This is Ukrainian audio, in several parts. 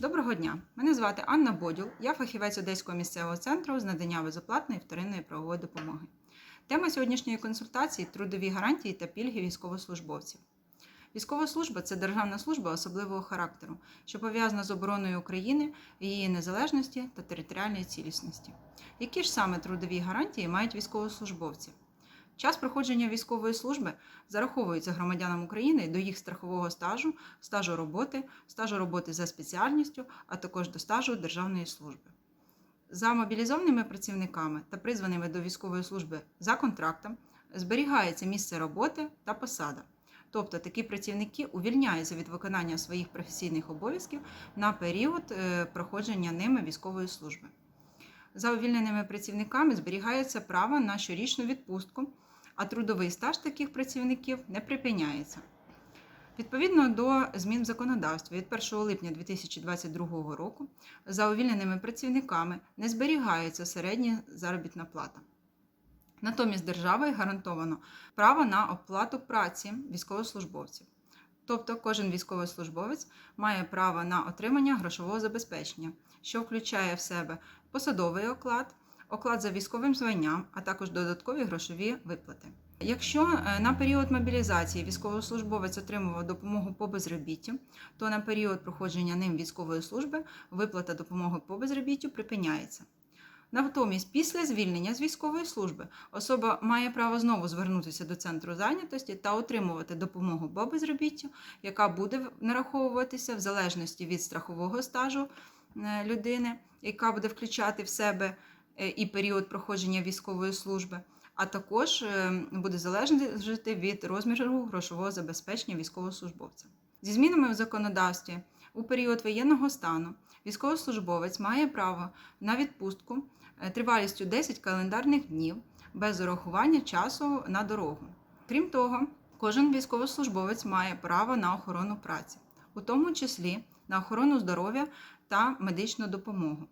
Доброго дня! Мене звати Анна Бодюл. Я фахівець Одеського місцевого центру з надання безоплатної вторинної правової допомоги. Тема сьогоднішньої консультації трудові гарантії та пільги військовослужбовців. Військова служба це державна служба особливого характеру, що пов'язана з обороною України, її незалежності та територіальної цілісності. Які ж саме трудові гарантії мають військовослужбовці? Час проходження військової служби зараховується громадянам України до їх страхового стажу, стажу роботи, стажу роботи за спеціальністю, а також до стажу державної служби. За мобілізованими працівниками та призваними до військової служби за контрактом зберігається місце роботи та посада. Тобто такі працівники увільняються від виконання своїх професійних обов'язків на період е, проходження ними військової служби. За увільненими працівниками зберігається право на щорічну відпустку, а трудовий стаж таких працівників не припиняється. Відповідно до змін в законодавстві від 1 липня 2022 року за увільненими працівниками не зберігається середня заробітна плата. Натомість державою гарантовано право на оплату праці військовослужбовців. Тобто кожен військовослужбовець має право на отримання грошового забезпечення, що включає в себе посадовий оклад, оклад за військовим званням, а також додаткові грошові виплати. Якщо е, на період мобілізації військовослужбовець отримував допомогу по безробіттю, то на період проходження ним військової служби виплата допомоги по безробіттю припиняється. Натомість, після звільнення з військової служби особа має право знову звернутися до центру зайнятості та отримувати допомогу по безробіттю, яка буде нараховуватися в залежності від страхового стажу е, людини, яка буде включати в себе і період проходження військової служби, а також е, буде залежати від розміру грошового забезпечення військовослужбовця. Зі змінами в законодавстві у період воєнного стану військовослужбовець має право на відпустку е, тривалістю 10 календарних днів без урахування часу на дорогу. Крім того, кожен військовослужбовець має право на охорону праці, у тому числі на охорону здоров'я та медичну допомогу.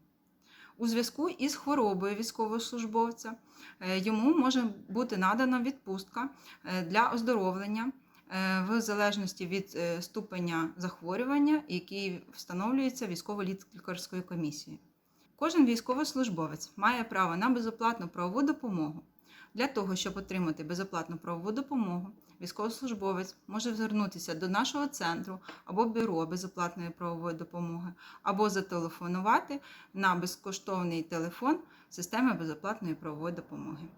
У зв'язку із хворобою військовослужбовця е, йому може бути надана відпустка е, для оздоровлення е, в залежності від ступеня захворювання, який встановлюється військово-лікарською комісією. Кожен військовослужбовець має право на безоплатну правову допомогу. Для того, щоб отримати безоплатну правову допомогу, військовослужбовець може звернутися до нашого центру або бюро безоплатної правової допомоги, або зателефонувати на безкоштовний телефон системи безоплатної правової допомоги.